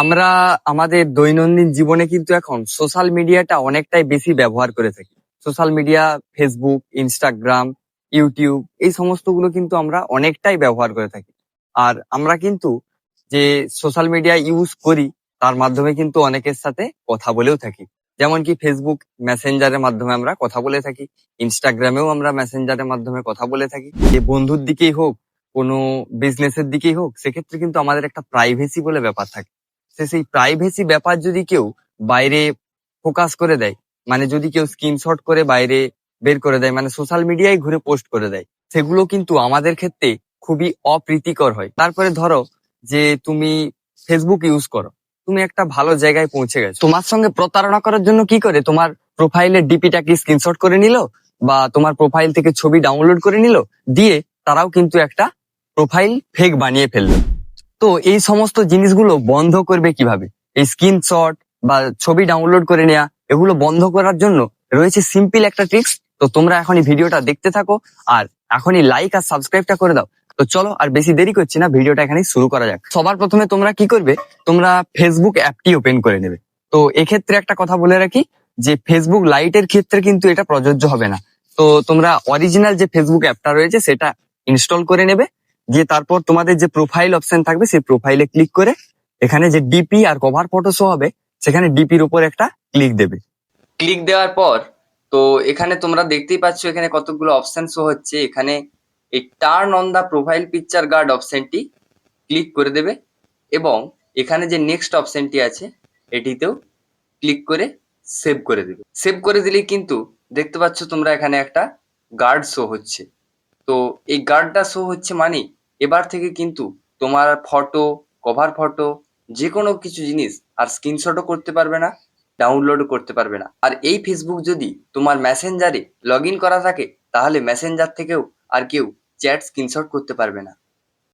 আমরা আমাদের দৈনন্দিন জীবনে কিন্তু এখন সোশ্যাল মিডিয়াটা অনেকটাই বেশি ব্যবহার করে থাকি। Social media Facebook Instagram YouTube এই সমস্তগুলো কিন্তু আমরা অনেকটাই ব্যবহার করে থাকি। আর আমরা কিন্তু যে সোশ্যাল মিডিয়া ইউজ করি, তার মাধ্যমে কিন্তু অনেকের সাথে কথা বলেও থাকি। যেমন কি ফেসবুক মেসেঞ্জারের মাধ্যমে আমরা কথা বলে থাকি ইনস্টাগ্রামেও আমরা মেসেঞ্জারের মাধ্যমে কথা বলে থাকি। যে বন্ধুর দিকেই হোক, কোনো বিজনেসের দিকেই হোক, সেক্ষেত্রে কিন্তু আমাদের একটা প্রাইভেসি বলে ব্যাপার থাকে। সে সেই প্রাইভেসি ব্যাপার যদি কেউ বাইরে ফোকাস করে দেয় মানে যদি কেউ স্ক্রিনশট করে বাইরে বের করে দেয় মানে সোশ্যাল মিডিয়ায় ঘুরে পোস্ট করে দেয়, সেগুলো কিন্তু আমাদের ক্ষেত্রে খুবই অপ্রীতিকর হয়। তারপরে ধরো যে তুমি ফেসবুক ইউজ করো, তুমি একটা ভালো জায়গায় পৌঁছে গেছো। তোমার সঙ্গে প্রতারণা করার জন্য কি করে? তোমার প্রোফাইলের ডিপিটাকে স্ক্রিনশট করে নিল? বা তোমার প্রোফাইল থেকে ছবি ডাউনলোড করে নিল? দিয়ে তারাও কিন্তু একটা প্রোফাইল ফেক বানিয়ে ফেলল। তো এই সমস্ত জিনিসগুলো বন্ধ করবে কীভাবে? এই স্ক্রিনশট বা ছবি ডাউনলোড করে নেওয়া এগুলো বন্ধ করার জন্য রয়েছে সিম্পল একটা ট্রিক্স তো তোমরা এখন এই ভিডিওটা দেখতে থাকো আর এখনই লাইক আর সাবস্ক্রাইবটা করে দাও। তো চলো আর বেশি দেরি করছি না, ভিডিওটা এখানে শুরু করা যাক। সবার প্রথমে তোমরা কি করবে? তোমরা ফেসবুক অ্যাপটি ওপেন করে নেবে। তো এক্ষেত্রে একটা কথা বলে রাখি যে ফেসবুক লাইটের ক্ষেত্রে কিন্তু এটা প্রযোজ্য হবে না। তো তোমরা অরিজিনাল যে ফেসবুক অ্যাপটা রয়েছে সেটা ইনস্টল করে নেবে। দিয়ে তারপর তোমাদের যে প্রোফাইল অপশন থাকবে, সেই প্রোফাইলে ক্লিক করে এখানে যে ডিপি আর কভার ফটো শো হবে, সেখানে ডিপির উপর একটা ক্লিক দেবে। ক্লিক দেওয়ার পর, তো এখানে তোমরা দেখতেই পাচ্ছ এখানে কতগুলো অপশন শো হচ্ছে। এখানে এই turn on the profile picture guard অপশনটি ক্লিক করে দেবে এবং এখানে যে নেক্সট অপশনটি আছে, এটিতেও ক্লিক করে সেভ করে দেবে। সেভ করে দিলেই কিন্তু দেখতে পাচ্ছ তোমরা এখানে একটা গার্ড শো হচ্ছে। তো এই গার্ডটা শো হচ্ছে মানে এবার থেকে কিন্তু তোমার ফটো কভার ফটো যে কোনো কিছু জিনিস আর স্ক্রিনশটও করতে পারবে না ডাউনলোডও করতে পারবে না। আর এই ফেসবুক যদি তোমার মেসেঞ্জারে লগ করা থাকে, তাহলে মেসেঞ্জার থেকেও আর কেউ চ্যাট স্ক্রিনশট করতে পারবে না।